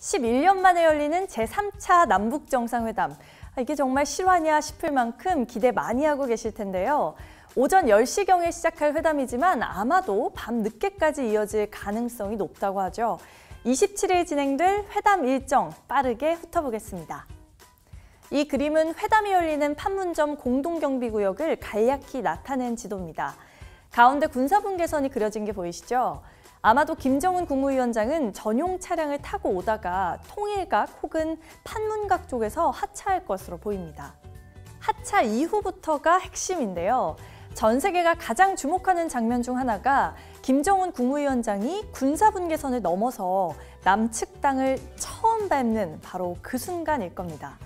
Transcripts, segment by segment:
11년 만에 열리는 제3차 남북정상회담. 아, 이게 정말 실화냐 싶을 만큼 기대 많이 하고 계실 텐데요. 오전 10시경에 시작할 회담이지만 아마도 밤 늦게까지 이어질 가능성이 높다고 하죠. 27일 진행될 회담 일정 빠르게 훑어보겠습니다. 이 그림은 회담이 열리는 판문점 공동경비구역을 간략히 나타낸 지도입니다. 가운데 군사분 계선이 그려진 게 보이시죠? 아마도 김정은 국무위원장은 전용 차량을 타고 오다가 통일각 혹은 판문각 쪽에서 하차할 것으로 보입니다. 하차 이후부터가 핵심인데요. 전 세계가 가장 주목하는 장면 중 하나가 김정은 국무위원장이 군사분계선을 넘어서 남측 땅을 처음 밟는 바로 그 순간일 겁니다.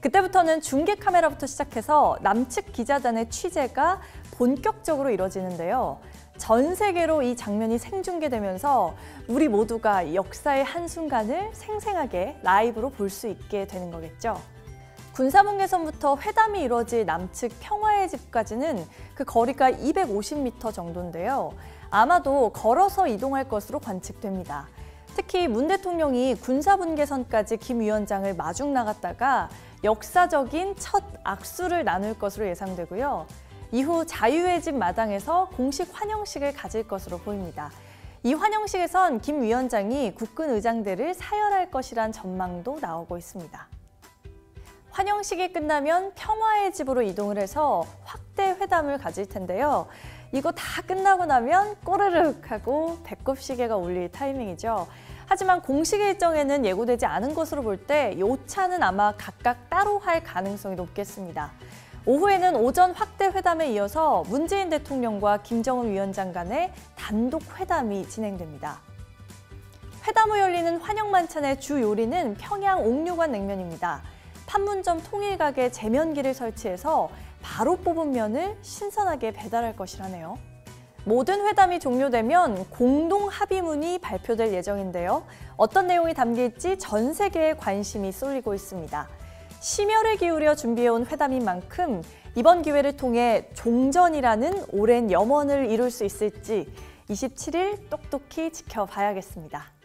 그때부터는 중계 카메라부터 시작해서 남측 기자단의 취재가 본격적으로 이뤄지는데요. 전 세계로 이 장면이 생중계되면서 우리 모두가 역사의 한순간을 생생하게 라이브로 볼 수 있게 되는 거겠죠. 군사분계선부터 회담이 이뤄질 남측 평화의 집까지는 그 거리가 250m 정도인데요. 아마도 걸어서 이동할 것으로 관측됩니다. 특히 문 대통령이 군사분계선까지 김 위원장을 마중 나갔다가 역사적인 첫 악수를 나눌 것으로 예상되고요. 이후 자유의 집 마당에서 공식 환영식을 가질 것으로 보입니다. 이 환영식에선 김 위원장이 국군 의장대를 사열할 것이란 전망도 나오고 있습니다. 환영식이 끝나면 평화의 집으로 이동을 해서 확대 회담을 가질 텐데요. 이거 다 끝나고 나면 꼬르륵 하고 배꼽 시계가 울릴 타이밍이죠. 하지만 공식 일정에는 예고되지 않은 것으로 볼 때 요차는 아마 각각 따로 할 가능성이 높겠습니다. 오후에는 오전 확대 회담에 이어서 문재인 대통령과 김정은 위원장 간의 단독 회담이 진행됩니다. 회담 후 열리는 환영 만찬의 주 요리는 평양 옥류관 냉면입니다. 판문점 통일각에 제면기를 설치해서 바로 뽑은 면을 신선하게 배달할 것이라네요. 모든 회담이 종료되면 공동 합의문이 발표될 예정인데요. 어떤 내용이 담길지 전 세계에 관심이 쏠리고 있습니다. 심혈을 기울여 준비해온 회담인 만큼 이번 기회를 통해 종전이라는 오랜 염원을 이룰 수 있을지 27일 똑똑히 지켜봐야겠습니다.